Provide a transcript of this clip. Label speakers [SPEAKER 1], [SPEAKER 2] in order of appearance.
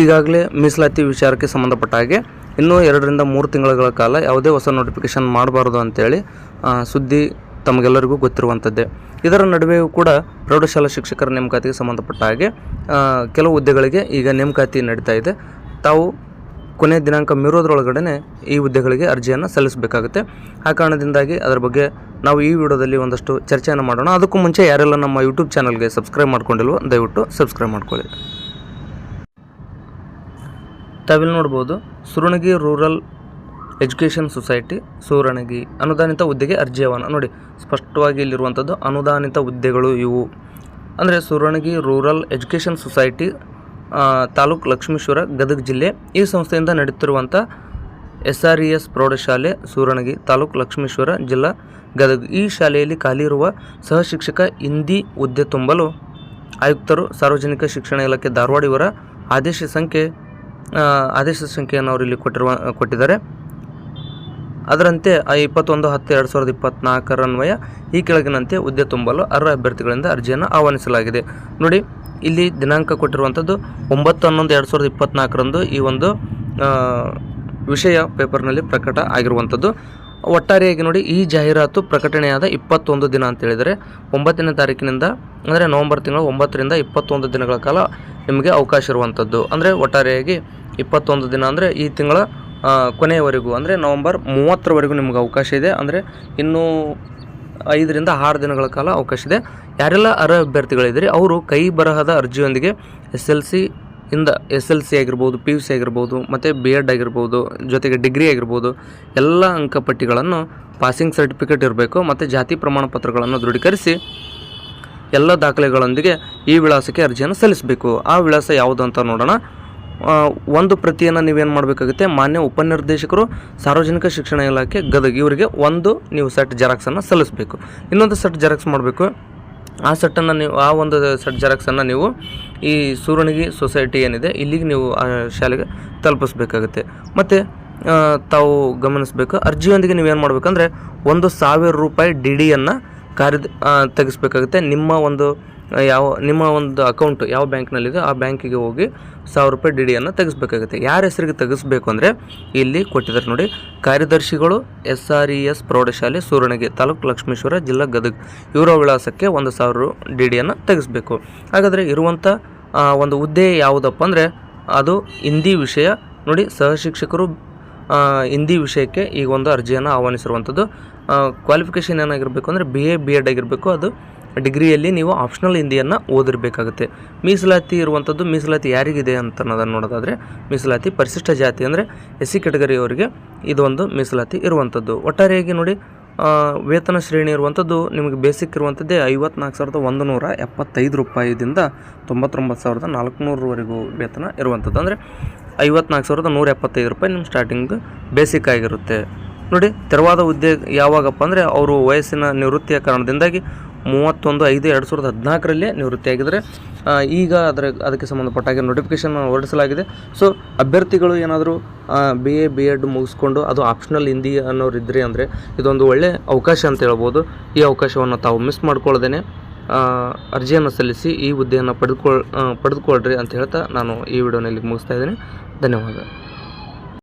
[SPEAKER 1] ಈಗಾಗಲೇ ಮೀಸಲಾತಿ ವಿಚಾರಕ್ಕೆ ಸಂಬಂಧಪಟ್ಟ ಹಾಗೆ ಇನ್ನೂ ಎರಡರಿಂದ ಮೂರು ತಿಂಗಳ ಕಾಲ ಯಾವುದೇ ಹೊಸ ನೋಟಿಫಿಕೇಶನ್ ಮಾಡಬಾರ್ದು ಅಂತೇಳಿ ಸುದ್ದಿ ತಮಗೆಲ್ಲರಿಗೂ ಗೊತ್ತಿರುವಂಥದ್ದೇ. ಇದರ ನಡುವೆಯೂ ಕೂಡ ಪ್ರೌಢಶಾಲಾ ಶಿಕ್ಷಕರ ನೇಮಕಾತಿಗೆ ಸಂಬಂಧಪಟ್ಟ ಹಾಗೆ ಕೆಲವು ಹುದ್ದೆಗಳಿಗೆ ಈಗ ನೇಮಕಾತಿ ನಡೀತಾ ಇದೆ. ತಾವು ಕೊನೆ ದಿನಾಂಕ ಮೀರೋದ್ರೊಳಗಡೆ ಈ ಹುದ್ದೆಗಳಿಗೆ ಅರ್ಜಿಯನ್ನು ಸಲ್ಲಿಸಬೇಕಾಗುತ್ತೆ. ಆ ಕಾರಣದಿಂದಾಗಿ ಅದರ ಬಗ್ಗೆ ನಾವು ಈ ವಿಡಿಯೋದಲ್ಲಿ ಒಂದಷ್ಟು ಚರ್ಚೆಯನ್ನು ಮಾಡೋಣ. ಅದಕ್ಕೂ ಮುಂಚೆ ಯಾರೆಲ್ಲ ನಮ್ಮ ಯೂಟ್ಯೂಬ್ ಚಾನಲ್ಗೆ ಸಬ್ಸ್ಕ್ರೈಬ್ ಮಾಡ್ಕೊಂಡಿಲ್ವೋ, ದಯವಿಟ್ಟು ಸಬ್ಸ್ಕ್ರೈಬ್ ಮಾಡ್ಕೊಳ್ಳಿ. ತಾವಿಲ್ಲಿ ನೋಡ್ಬೋದು Suranagi rural education society Suranagi ಅನುದಾನಿತ ಹುದ್ದೆಗೆ ಅರ್ಜಿ ಆಹ್ವಾನ ನೋಡಿ. ಸ್ಪಷ್ಟವಾಗಿ ಇಲ್ಲಿರುವಂಥದ್ದು ಅನುದಾನಿತ ಹುದ್ದೆಗಳು ಇವು. ಅಂದರೆ Suranagi rural education society taluk Lakshmeshwara Gadag ಜಿಲ್ಲೆ ಈ ಸಂಸ್ಥೆಯಿಂದ ನಡೆಯುತ್ತಿರುವಂಥ ಎಸ್ ಆರ್ ಇ ಎಸ್ ಪ್ರೌಢಶಾಲೆ ಸೂರಣಗಿ ತಾಲೂಕು ಲಕ್ಷ್ಮೀಶ್ವರ ಜಿಲ್ಲಾ ಗದಗ. ಈ ಶಾಲೆಯಲ್ಲಿ ಖಾಲಿ ಇರುವ ಸಹಶಿಕ್ಷಕ ಹಿಂದಿ ಹುದ್ದೆ ತುಂಬಲು ಆಯುಕ್ತರು ಸಾರ್ವಜನಿಕ ಶಿಕ್ಷಣ ಇಲಾಖೆ ಧಾರವಾಡ ಇವರ ಆದೇಶ ಸಂಖ್ಯೆ ಆದೇಶ ಸಂಖ್ಯೆಯನ್ನು ಅವರು ಇಲ್ಲಿ ಕೊಟ್ಟಿರುವ, ಕೊಟ್ಟಿದ್ದಾರೆ. ಅದರಂತೆ ಆ ಇಪ್ಪತ್ತೊಂದು, ಹತ್ತು, ಎರಡು ಸಾವಿರದ ಇಪ್ಪತ್ನಾಲ್ಕರನ್ವಯ ಈ ಕೆಳಗಿನಂತೆ ಹುದ್ದೆ ತುಂಬಲು ಅರ್ಹ ಅಭ್ಯರ್ಥಿಗಳಿಂದ ಅರ್ಜಿಯನ್ನು ಆಹ್ವಾನಿಸಲಾಗಿದೆ. ನೋಡಿ, ಇಲ್ಲಿ ದಿನಾಂಕ ಕೊಟ್ಟಿರುವಂಥದ್ದು ಒಂಬತ್ತು, ಹನ್ನೊಂದು, ಎರಡು ಸಾವಿರದ ಇಪ್ಪತ್ನಾಲ್ಕರಂದು ಈ ಒಂದು ವಿಷಯ ಪೇಪರ್ನಲ್ಲಿ ಪ್ರಕಟ ಆಗಿರುವಂಥದ್ದು. ಒಟ್ಟಾರೆಯಾಗಿ ನೋಡಿ, ಈ ಜಾಹೀರಾತು ಪ್ರಕಟಣೆಯಾದ ಇಪ್ಪತ್ತೊಂದು ದಿನ ಅಂತ ಹೇಳಿದರೆ ಒಂಬತ್ತನೇ ತಾರೀಕಿನಿಂದ, ಅಂದರೆ ನವಂಬರ್ ತಿಂಗಳ ಒಂಬತ್ತರಿಂದ ಇಪ್ಪತ್ತೊಂದು ದಿನಗಳ ಕಾಲ ನಿಮಗೆ ಅವಕಾಶ ಇರುವಂಥದ್ದು ಅಂದರೆ ಒಟ್ಟಾರೆಯಾಗಿ ಇಪ್ಪತ್ತೊಂದು ದಿನ ಅಂದರೆ ಈ ತಿಂಗಳ ಕೊನೆಯವರೆಗೂ, ಅಂದರೆ ನವಂಬರ್ ಮೂವತ್ತರವರೆಗೂ ನಿಮಗೆ ಅವಕಾಶ ಇದೆ. ಅಂದರೆ ಇನ್ನೂ ಐದರಿಂದ ಆರು ದಿನಗಳ ಕಾಲ ಅವಕಾಶ ಇದೆ. ಯಾರೆಲ್ಲ ಅರ್ಹ ಅಭ್ಯರ್ಥಿಗಳಿದ್ದೀರಿ ಅವರು ಕೈ ಬರಹದ ಅರ್ಜಿಯೊಂದಿಗೆ ಎಸ್ ಎಲ್ ಸಿ ಇಂದ ಎಸ್ ಎಲ್ ಸಿ ಆಗಿರ್ಬೋದು, ಪಿ ಯು ಸಿ ಆಗಿರ್ಬೋದು, ಮತ್ತು ಬಿ ಎಡ್ ಆಗಿರ್ಬೋದು, ಜೊತೆಗೆ ಡಿಗ್ರಿ ಆಗಿರ್ಬೋದು, ಎಲ್ಲ ಅಂಕಪಟ್ಟಿಗಳನ್ನು ಪಾಸಿಂಗ್ ಸರ್ಟಿಫಿಕೇಟ್ ಇರಬೇಕು, ಮತ್ತು ಜಾತಿ ಪ್ರಮಾಣ ಪತ್ರಗಳನ್ನು ದೃಢೀಕರಿಸಿ ಎಲ್ಲ ದಾಖಲೆಗಳೊಂದಿಗೆ ಈ ವಿಳಾಸಕ್ಕೆ ಅರ್ಜಿಯನ್ನು ಸಲ್ಲಿಸಬೇಕು. ಆ ವಿಳಾಸ ಯಾವುದು ಅಂತ ನೋಡೋಣ. ಒಂದು ಪ್ರತಿಯನ್ನು ನೀವೇನು ಮಾಡಬೇಕಾಗುತ್ತೆ? ಮಾನ್ಯ ಉಪನಿರ್ದೇಶಕರು, ಸಾರ್ವಜನಿಕ ಶಿಕ್ಷಣ ಇಲಾಖೆ, ಗದಗ, ಇವರಿಗೆ ಒಂದು ನೀವು ಸೆಟ್ ಜೆರಾಕ್ಸನ್ನು ಸಲ್ಲಿಸಬೇಕು. ಇನ್ನೊಂದು ಸೆಟ್ ಜೆರಾಕ್ಸ್ ಮಾಡಬೇಕು. ಆ ಸೆಟ್ಟನ್ನು ನೀವು, ಆ ಒಂದು ಸೆಟ್ ಜೆರಾಕ್ಸನ್ನು ನೀವು ಈ ಸೂರಣಗಿ ಸೊಸೈಟಿ ಏನಿದೆ, ಇಲ್ಲಿಗೆ ನೀವು ಆ ಶಾಲೆಗೆ ತಲುಪಿಸ್ಬೇಕಾಗುತ್ತೆ. ಮತ್ತು ತಾವು ಗಮನಿಸಬೇಕು, ಅರ್ಜಿಯೊಂದಿಗೆ ನೀವೇನು ಮಾಡಬೇಕಂದ್ರೆ, ಒಂದು ಸಾವಿರ ರೂಪಾಯಿ ಡಿ ಡಿಯನ್ನು ಕಾರ್ಯ ತೆಗೆಸ್ಬೇಕಾಗುತ್ತೆ. ನಿಮ್ಮ ಒಂದು ಯಾವ, ನಿಮ್ಮ ಒಂದು ಅಕೌಂಟ್ ಯಾವ ಬ್ಯಾಂಕ್ನಲ್ಲಿದೆ ಆ ಬ್ಯಾಂಕಿಗೆ ಹೋಗಿ ಸಾವಿರ ರೂಪಾಯಿ ಡಿ ಡಿಯನ್ನು ತೆಗೆಸ್ಬೇಕಾಗುತ್ತೆ. ಯಾರ ಹೆಸರಿಗೆ ತೆಗೆಸ್ಬೇಕು ಅಂದರೆ ಇಲ್ಲಿ ಕೊಟ್ಟಿದ್ದಾರೆ ನೋಡಿ, ಕಾರ್ಯದರ್ಶಿಗಳು ಎಸ್ ಆರ್ ಇ ಎಸ್ ಪ್ರೌಢಶಾಲೆ ಸೂರಣಗೆ ತಾಲೂಕು ಲಕ್ಷ್ಮೇಶ್ವರ ಜಿಲ್ಲಾ ಗದಗ. ಇವರ ವಿಳಾಸಕ್ಕೆ ಒಂದು ಸಾವಿರ ಡಿ ಡಿಯನ್ನು ತೆಗೆಸ್ಬೇಕು. ಹಾಗಾದರೆ ಇರುವಂಥ ಒಂದು ಹುದ್ದೆ ಯಾವುದಪ್ಪ ಅಂದರೆ ಅದು ಹಿಂದಿ ವಿಷಯ. ನೋಡಿ ಸಹಶಿಕ್ಷಕರು ಹಿಂದಿ ವಿಷಯಕ್ಕೆ ಈಗ ಒಂದು ಅರ್ಜಿಯನ್ನು ಆಹ್ವಾನಿಸಿರುವಂಥದ್ದು. ಕ್ವಾಲಿಫಿಕೇಷನ್ ಏನಾಗಿರಬೇಕು ಅಂದರೆ ಬಿ ಎ ಬಿ ಎಡ್ ಆಗಿರಬೇಕು. ಅದು ಡಿಗ್ರಿಯಲ್ಲಿ ನೀವು ಆಪ್ಷನಲ್ ಹಿಂದಿಯನ್ನು ಓದಿರಬೇಕಾಗುತ್ತೆ. ಮೀಸಲಾತಿ ಇರುವಂಥದ್ದು ಮೀಸಲಾತಿ ಯಾರಿಗಿದೆ ಅಂತ ಅನ್ನೋದನ್ನು ನೋಡೋದಾದರೆ, ಮೀಸಲಾತಿ ಪರಿಶಿಷ್ಟ ಜಾತಿ ಅಂದರೆ ಎಸ್ ಸಿ ಕೆಟಗರಿಯವರಿಗೆ ಇದೊಂದು ಮೀಸಲಾತಿ ಇರುವಂಥದ್ದು. ಒಟ್ಟಾರೆಯಾಗಿ ನೋಡಿ ವೇತನ ಶ್ರೇಣಿ ಇರುವಂಥದ್ದು ನಿಮಗೆ ಬೇಸಿಕ್ ಇರುವಂಥದ್ದೇ ಐವತ್ನಾಲ್ಕು ಸಾವಿರದ ಒಂದು ನೂರ ಎಪ್ಪತ್ತೈದು ರೂಪಾಯಿದಿಂದ ತೊಂಬತ್ತೊಂಬತ್ತು ಸಾವಿರದ ನಾಲ್ಕುನೂರವರೆಗೂ ವೇತನ ಇರುವಂಥದ್ದು. ಅಂದರೆ ಐವತ್ನಾಲ್ಕು ಸಾವಿರದ ನೂರ ಎಪ್ಪತ್ತೈದು ರೂಪಾಯಿ ನಿಮ್ಮ ಸ್ಟಾರ್ಟಿಂಗ್ ಬೇಸಿಕ್ ಆಗಿರುತ್ತೆ. ನೋಡಿ, ತೆರವಾದ ಹುದ್ದೆ ಯಾವಾಗಪ್ಪ ಅಂದರೆ ಅವರು ವಯಸ್ಸಿನ ನಿವೃತ್ತಿಯ ಕಾರಣದಿಂದಾಗಿ ಮೂವತ್ತೊಂದು ಐದು ಎರಡು ಸಾವಿರದ ಹದಿನಾಲ್ಕರಲ್ಲೇ ನಿವೃತ್ತಿಯಾಗಿದ್ದರೆ ಈಗ ಅದರ, ಅದಕ್ಕೆ ಸಂಬಂಧಪಟ್ಟ ಹಾಗೆ ನೋಟಿಫಿಕೇಷನ್ ಹೊರಡಿಸಲಾಗಿದೆ. ಸೊ ಅಭ್ಯರ್ಥಿಗಳು ಏನಾದರೂ ಬಿ ಎ ಬಿ ಎಡ್ ಮುಗಿಸ್ಕೊಂಡು ಅದು ಆಪ್ಷನಲ್ ಹಿಂದಿ ಅನ್ನೋರು ಇದ್ದರೆ ಅಂದರೆ ಇದೊಂದು ಒಳ್ಳೆಯ ಅವಕಾಶ ಅಂತ ಹೇಳ್ಬೋದು. ಈ ಅವಕಾಶವನ್ನು ತಾವು ಮಿಸ್ ಮಾಡ್ಕೊಳ್ಳದೇನೆ. ಅರ್ಜಿಯನ್ನು ಸಲ್ಲಿಸಿ ಈ ಹುದ್ದೆಯನ್ನು ಪಡೆದುಕೊಳ್ ಪಡೆದುಕೊಳ್ಳ್ರಿ ಅಂತ ಹೇಳ್ತಾ ನಾನು ಈ ವಿಡಿಯೋನಲ್ಲಿ ಮುಗಿಸ್ತಾ ಇದ್ದೀನಿ. ಧನ್ಯವಾದ.